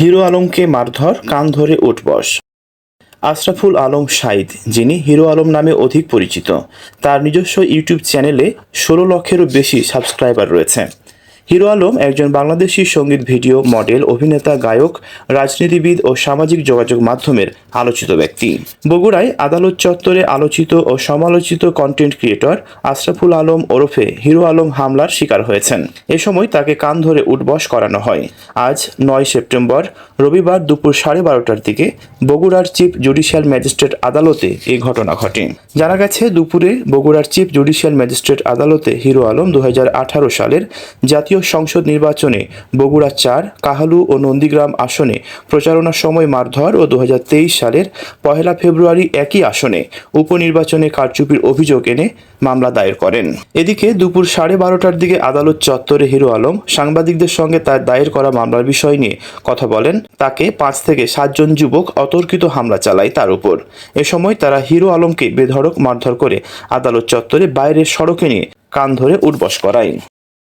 Hero আলমকে মারধর, কান ধরে উঠবস আশরাফুল আলম সাইদ যিনি হিরো আলম নামে অধিক পরিচিত। তার নিজস্ব ইউটিউব চ্যানেলে ষোলো লক্ষেরও বেশি সাবস্ক্রাইবার রয়েছে। হিরো আলম একজন বাংলাদেশি সংগীত ভিডিও মডেল, অভিনেতা, গায়ক, রাজনীতিবিদ ও সামাজিক যোগাযোগ মাধ্যমের আলোচিত ব্যক্তি। বগুড়ায় আদালত চত্বরে আলোচিত ও সমালোচিত কন্টেন্ট ক্রিয়েটর আশরাফুল আলম ওরফে হিরো আলম হামলার শিকার হয়েছেন। এ সময় তাকে কান ধরে উঠবস করানো হয়। আজ নয় সেপ্টেম্বর, রবিবার দুপুর সাড়ে বারোটার দিকে বগুড়ার চিফ জুডিশিয়াল ম্যাজিস্ট্রেট আদালতে এই ঘটনা ঘটে। জানা গেছে, দুপুরে বগুড়ার চিফ জুডিশিয়াল ম্যাজিস্ট্রেট আদালতে হিরো আলম দু হাজার আঠারো সালের জাতীয় সংসদ নির্বাচনে বগুড়া চার, কাহালু ও নন্দীগ্রাম আসনে প্রচারণার সময় মারধর ও দু হাজার তেইশ সালের পহেলা ফেব্রুয়ারি একই আসনে উপনির্বাচনে কারচুপির অভিযোগ এনে মামলা দায়ের করেন। এদিকে দুপুর সাড়ে বারোটার দিকে আদালত চত্বরে হিরো আলম সাংবাদিকদের সঙ্গে তার দায়ের করা মামলার বিষয় নিয়ে কথা বলেন। তাকে পাঁচ থেকে সাতজন যুবক অতর্কিত হামলা চালায় তার উপর। এ সময় তারা হিরো আলমকে বেধড়ক মারধর করে আদালত চত্বরে বাইরের সড়কে নিয়ে কান ধরে উঠবস করায়।